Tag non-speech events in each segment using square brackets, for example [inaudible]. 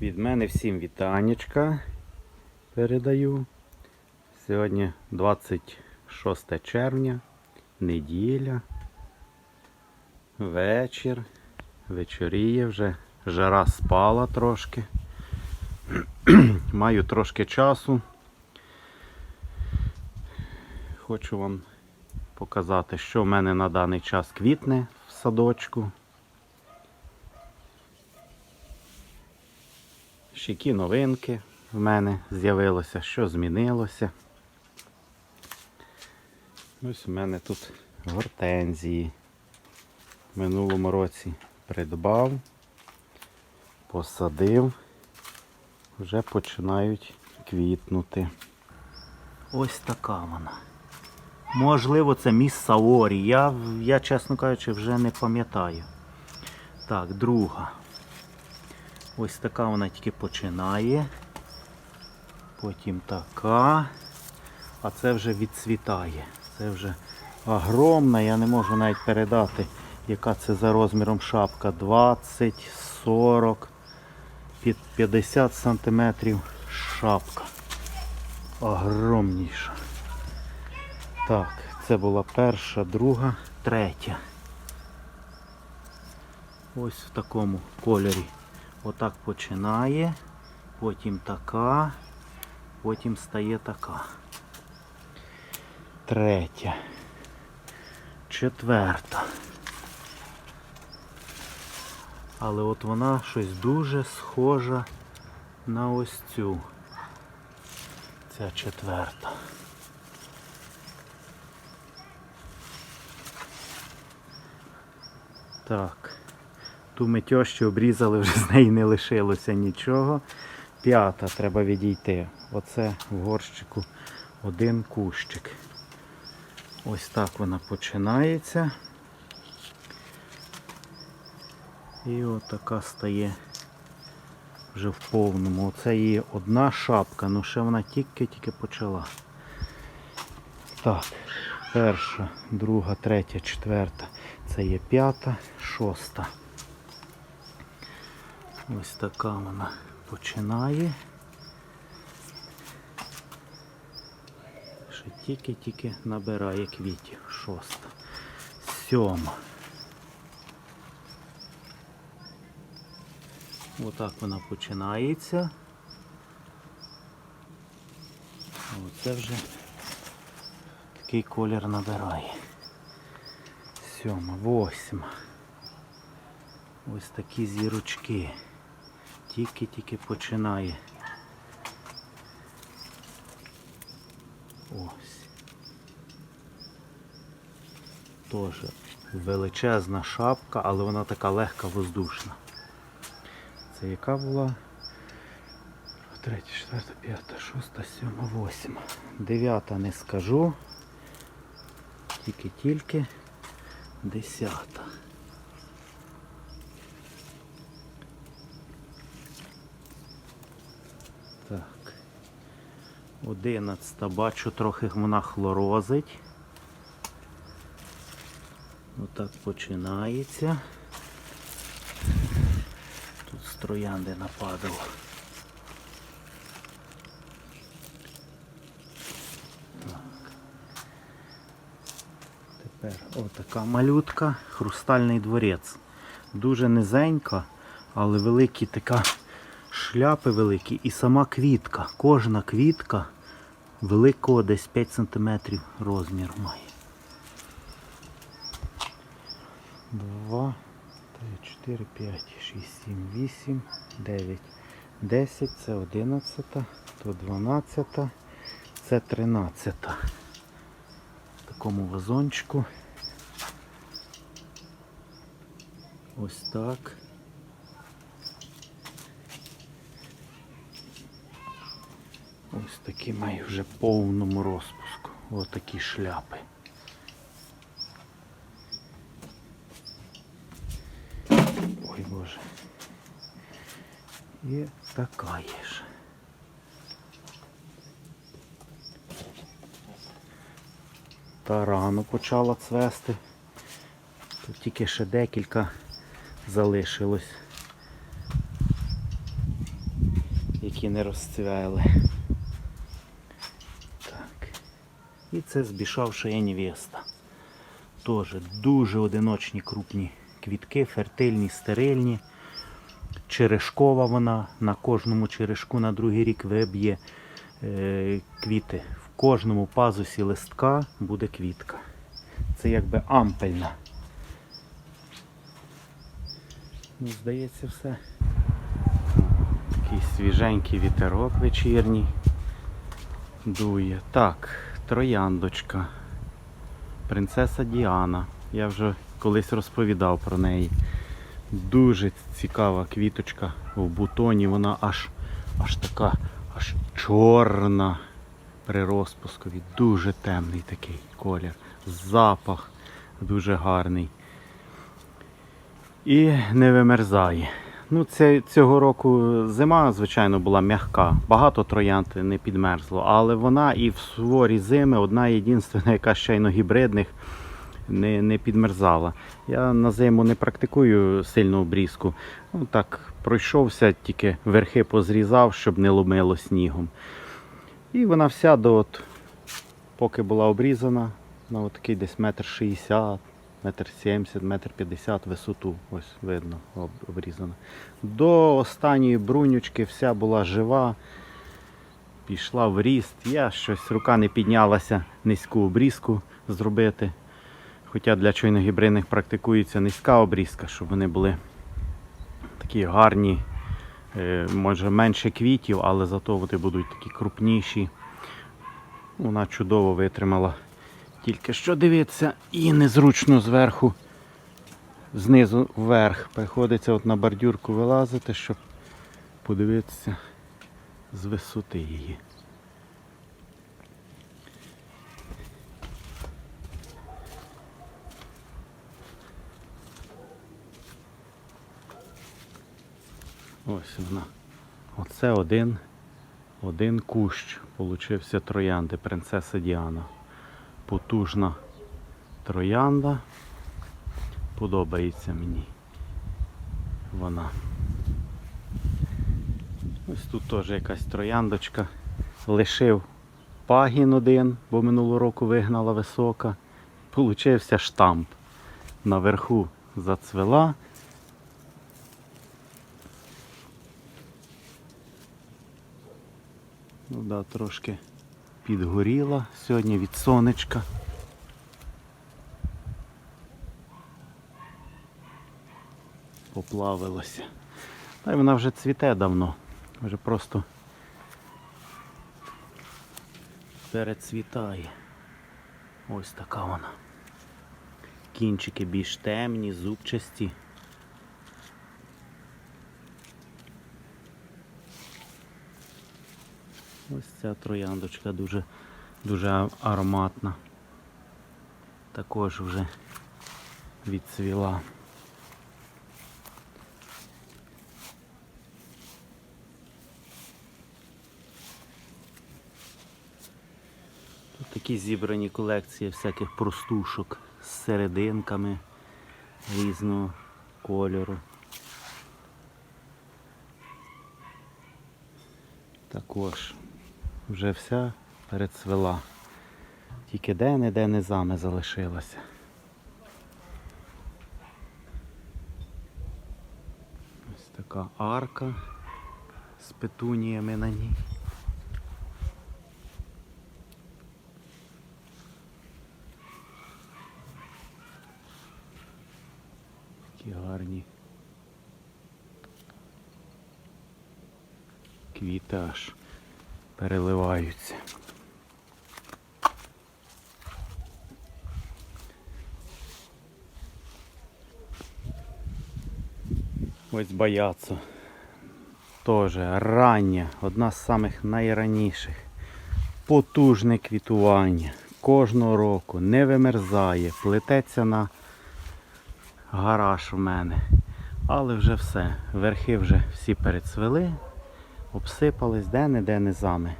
Від мене всім вітанечка передаю. Сьогодні 26 червня, неділя, вечір, вечоріє вже, жара спала трошки. [clears throat] Маю трошки часу. Хочу вам показати, що в мене на даний час квітне в садочку. Які новинки в мене з'явилося, що змінилося. Ось у мене тут гортензії. В минулому році придбав, посадив, вже починають квітнути. Ось така вона. Можливо, це міс Саорі. Я, я, чесно кажучи, вже не пам'ятаю. Так, друга. Ось така вона тільки починає. Потім така. А це вже відцвітає. Це вже огромна, я не можу навіть передати, яка це за розміром шапка. 20, 40, під 50 сантиметрів шапка. Огромніша. Так, це була перша, друга, третя. Ось в такому кольорі. Отак починає, потім така, потім стає така. Третя. Четверта. Але от вона щось дуже схожа на ось цю. Ця четверта. Так. Ту ми тьощі обрізали, вже з неї не лишилося нічого. П'ята треба відійти. Оце в горщику один кущик. Ось так вона починається. І отака стає вже в повному. Оце її одна шапка, ну ще вона тільки-тільки почала. Так, перша, друга, третя, четверта. Це є п'ята, шоста. Ось така вона починає. Ще тільки-тільки набирає квітів. Шоста. Сьома. Отак вона починається. Оце вже такий колір набирає. Сьома, восьма. Ось такі зірочки тільки-тільки починає. Ось. Теж величезна шапка, але вона така легка воздушна. Це яка була? 3, 4, 5, 6, 7, 8. 9 не скажу. Тільки-тільки. 10. 11 бачу, трохи вона хлорозить. Отак починається. Тут з троянди нападав. Так. Тепер отака малютка, хрустальний дворець. Дуже низенька, але великий така шляпи великі і сама квітка. Кожна квітка великого десь 5 см розмір має. Два, три, чотири, п'ять, шість, сім, вісім, дев'ять, десять, це одинадцята, то дванадцята, це тринадцята. В такому вазончику. Ось так. Ось такі маю вже повному розпуску. Ось такі шляпи. Ой боже. І така є ж. Та рано почала цвести. Тут тільки ще декілька залишилось. які не розцвели. Так. І це збішавша невеста. Теж дуже одиночні крупні квітки, фертильні, стерильні. Черешкова вона на кожному черешку на другий рік виб'є е, квіти. В кожному пазусі листка буде квітка. Це якби ампельна. Ну, здається, все. Такий свіженький вітерок вечірній. Дує. Так, трояндочка. Принцеса Діана. Я вже колись розповідав про неї. Дуже цікава квіточка в бутоні. Вона аж, аж така, аж чорна при розпускові. Дуже темний такий колір. Запах дуже гарний. І не вимерзає. Ну, це, цього року зима, звичайно, була м'яка. Багато троянд не підмерзло, але вона і в суворі зими одна єдинственна, яка ще й гібридних не, не підмерзала. Я на зиму не практикую сильну обрізку. Ну, так пройшовся, тільки верхи позрізав, щоб не ломило снігом. І вона вся до от, поки була обрізана, на от такий десь метр шістдесят, метр сімдесят, метр п'ятдесят висоту. Ось видно, об- обрізана. До останньої брунючки вся була жива. Пішла в ріст. Я щось рука не піднялася низьку обрізку зробити. Хоча для чойногібридних практикується низька обрізка, щоб вони були такі гарні, е, може менше квітів, але зато вони будуть такі крупніші. Вона чудово витримала. Тільки що дивиться і незручно зверху, знизу вверх. Приходиться от на бордюрку вилазити, щоб подивитися з висоти її. Ось вона. Оце один, один кущ получився троянди, принцеса Діана. Потужна троянда. Подобається мені вона. Ось тут теж якась трояндочка. Лишив пагін один, бо минулого року вигнала висока. Получився штамп. Наверху зацвела. Ну да, трошки підгоріла сьогодні від сонечка. Поплавилося. Та й вона вже цвіте давно. Вже просто перецвітає. Ось така вона. Кінчики більш темні, зубчасті. Ось ця трояндочка дуже, дуже ароматна. Також вже відцвіла. Тут такі зібрані колекції всяких простушок з серединками різного кольору. Також вже вся перецвела. Тільки де-не-де низами залишилася. Ось така арка з петуніями на ній. Такі гарні квіти аж переливаються. Ось бояться. Тоже рання, одна з самих найраніших. Потужне квітування. Кожного року не вимерзає, плететься на гараж в мене. Але вже все. Верхи вже всі перецвели, обсипались де-не-де низами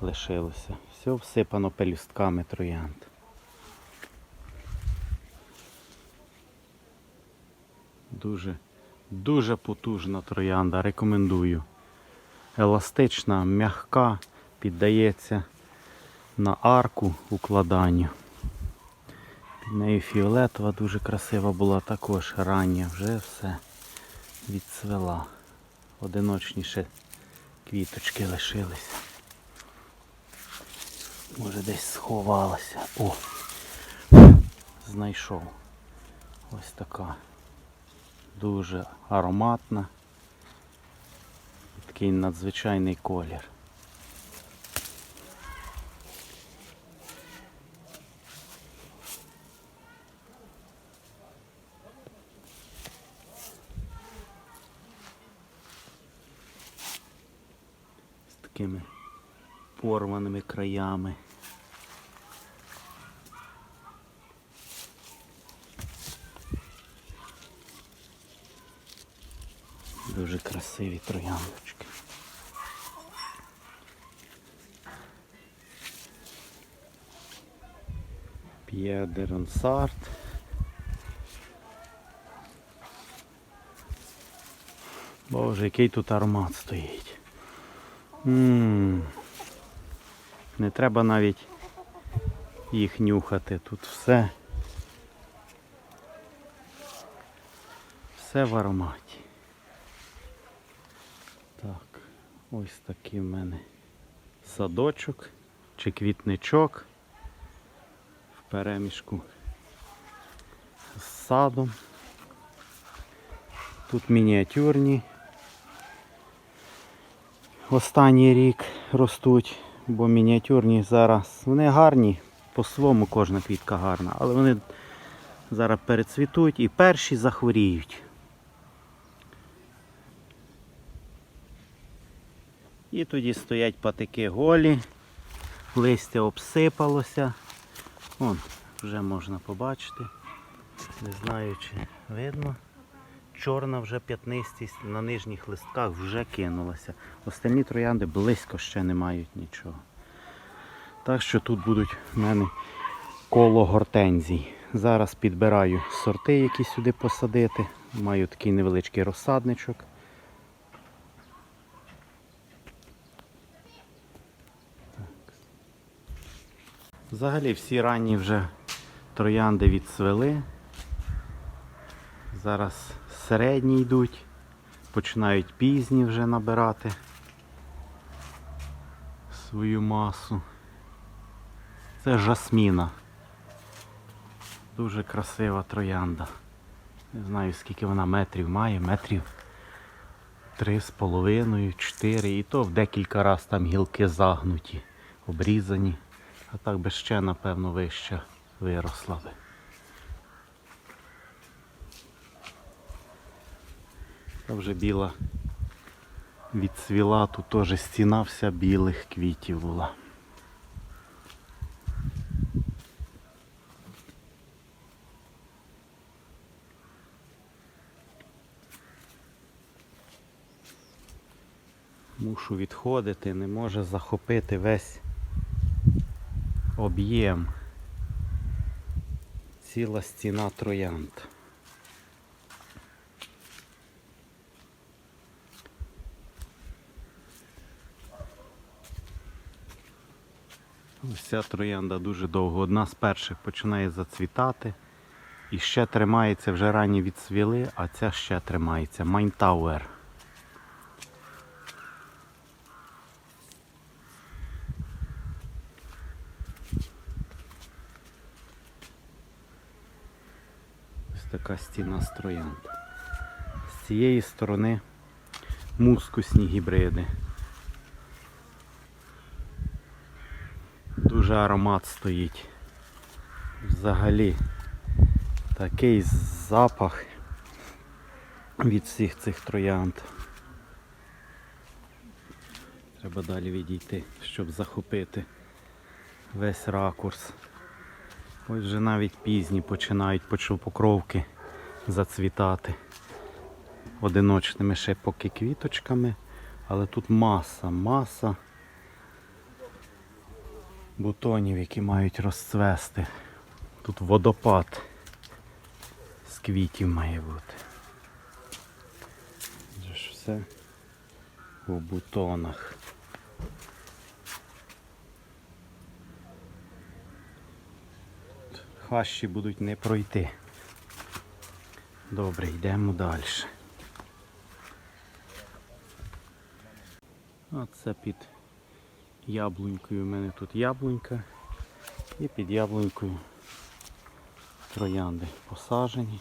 лишилося. Все всипано пелюстками троянд. Дуже, дуже потужна троянда. Рекомендую. еластична, м'яка, піддається на арку укладанню. Під нею фіолетова дуже красива була також рання, вже все відцвела. Одиночні ще квіточки лишились. Може десь сховалася. О! Знайшов. Ось така. Дуже ароматна. Такий надзвичайний колір. Такими порваними краями. Дуже красиві трояндочки. П'є де Боже, який тут аромат стоїть. М Не треба навіть їх нюхати. Тут все. Все в ароматі. Так, ось такий в мене садочок чи квітничок в перемішку з садом. Тут мініатюрні. Останній рік ростуть, бо мініатюрні зараз вони гарні, по-своєму кожна квітка гарна, але вони зараз перецвітуть і перші захворіють. І тоді стоять патики голі, листя обсипалося. Вон, вже можна побачити. Не знаю, чи видно. Чорна вже п'ятнистість на нижніх листках вже кинулася. Остальні троянди близько ще не мають нічого. Так що тут будуть в мене коло гортензій. Зараз підбираю сорти, які сюди посадити. Маю такий невеличкий розсадничок. Взагалі всі ранні вже троянди відцвели. Зараз середні йдуть, починають пізні вже набирати свою масу. Це жасміна. Дуже красива троянда. Не знаю скільки вона метрів має, метрів три з половиною, чотири. І то в декілька разів там гілки загнуті, обрізані. А так би ще, напевно, вище виросла би. Та вже біла відцвіла, тут теж стіна вся білих квітів була. Мушу відходити, не може захопити весь об'єм. Ціла стіна троянд. Ця троянда дуже довго. Одна з перших починає зацвітати. І ще тримається, вже ранні відцвіли, а ця ще тримається. Майнтауер. Ось така стіна з троянд. З цієї сторони мускусні гібриди. Дуже аромат стоїть. Взагалі такий запах від всіх цих троянд. Треба далі відійти, щоб захопити весь ракурс. Ось вже навіть пізні починають покровки зацвітати одиночними ще поки квіточками, але тут маса, маса бутонів, які мають розцвести. Тут водопад з квітів має бути. Вже ж все у бутонах. Хащі будуть не пройти. Добре, йдемо далі. Оце під яблунькою. У мене тут яблунька. І під яблунькою троянди посажені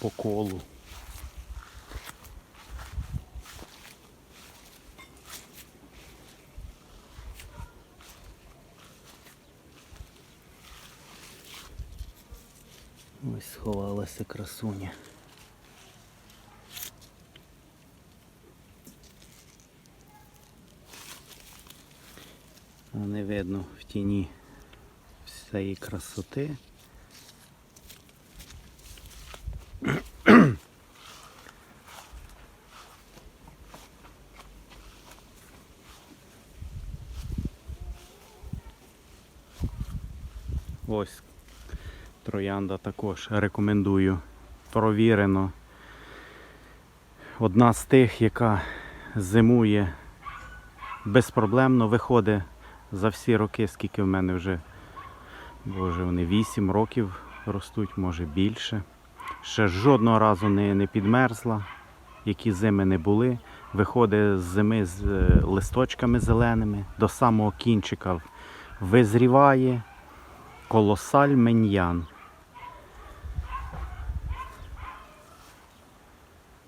по колу. Ось сховалася красуня. Не видно в тіні всієї красоти. Ось троянда також рекомендую. Провірено. Одна з тих, яка зимує безпроблемно, виходить за всі роки, скільки в мене вже, боже, вони 8 років ростуть, може більше. Ще жодного разу не, не підмерзла, які зими не були. Виходить з зими з е, листочками зеленими, до самого кінчика визріває колосаль меньян.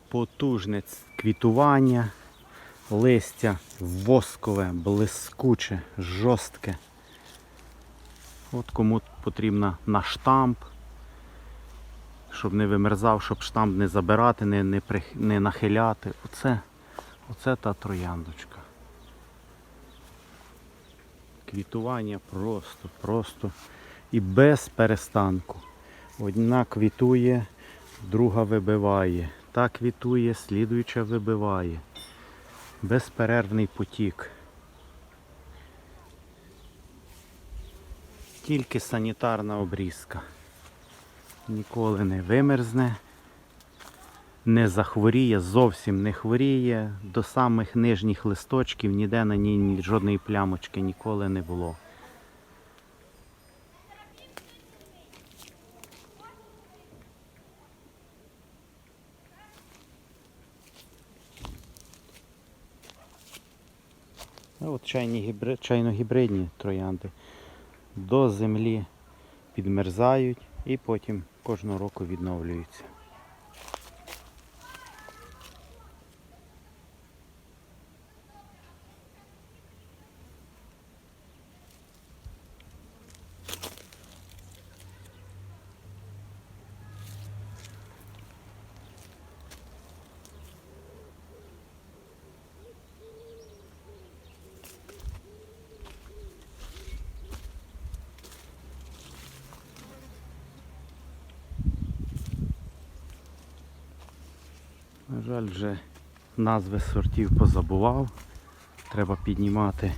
Потужне квітування, листя воскове, блискуче, жорстке. От кому потрібно на штамп, щоб не вимерзав, щоб штамп не забирати, не, не, прих- не нахиляти. Оце, оце та трояндочка. Квітування просто, просто і без перестанку. Одна квітує, друга вибиває. Та квітує, слідуюча вибиває. Безперервний потік. Тільки санітарна обрізка. Ніколи не вимерзне, не захворіє, зовсім не хворіє. До самих нижніх листочків ніде на ній жодної плямочки ніколи не було. А от чайні гібри... чайно-гібридні троянди до землі підмерзають і потім кожного року відновлюються. На жаль, вже назви сортів позабував. Треба піднімати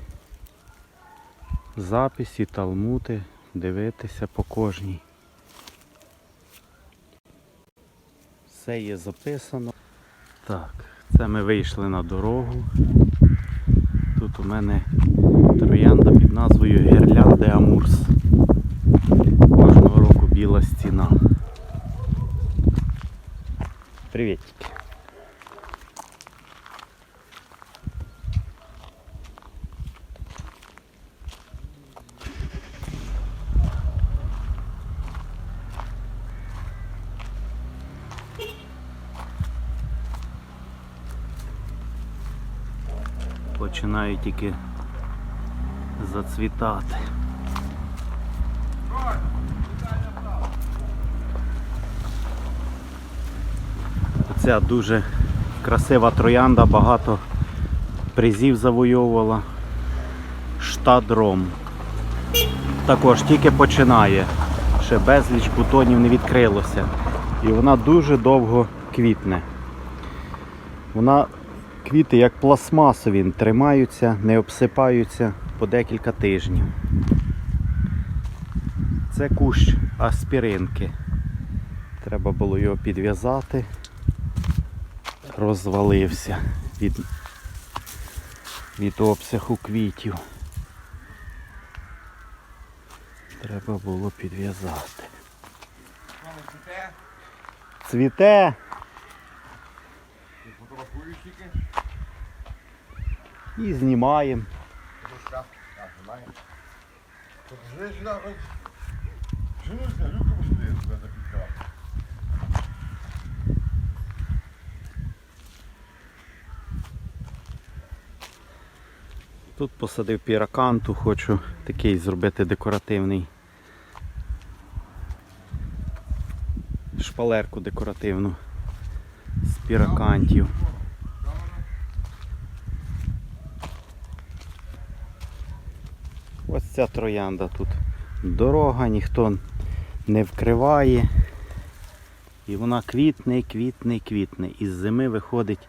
записи, талмути, дивитися по кожній. Все є записано. Так, це ми вийшли на дорогу. Тут у мене троянда під назвою Герлян де Амурс. Кожного року біла стіна. Приветики. Починають тільки зацвітати. Ця дуже красива троянда, багато призів завойовувала. Штадром. Також тільки починає. Ще безліч бутонів не відкрилося. І вона дуже довго квітне. Вона квіти як пластмасові, тримаються, не обсипаються по декілька тижнів. Це кущ аспіринки. Треба було його підв'язати. Розвалився. від, від обсягу квітів. Треба було підв'язати. Цвіте. Фотографуєш тільки? І знімаємо. Так, знімаєш. Тут жди сюди, ось. Жену сюди, люку посюди. Тут посадив піраканту, хочу такий зробити декоративний. Шпалерку декоративну піракантів. Ось ця троянда тут. Дорога, ніхто не вкриває. І вона квітне, і квітне, і квітне. Із зими виходить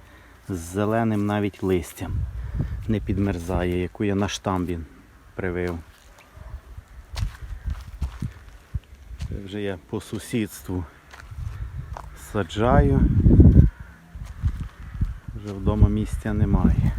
з зеленим навіть листям. Не підмерзає, яку я на штамбі привив. Це вже я по сусідству саджаю. Вже вдома місця немає.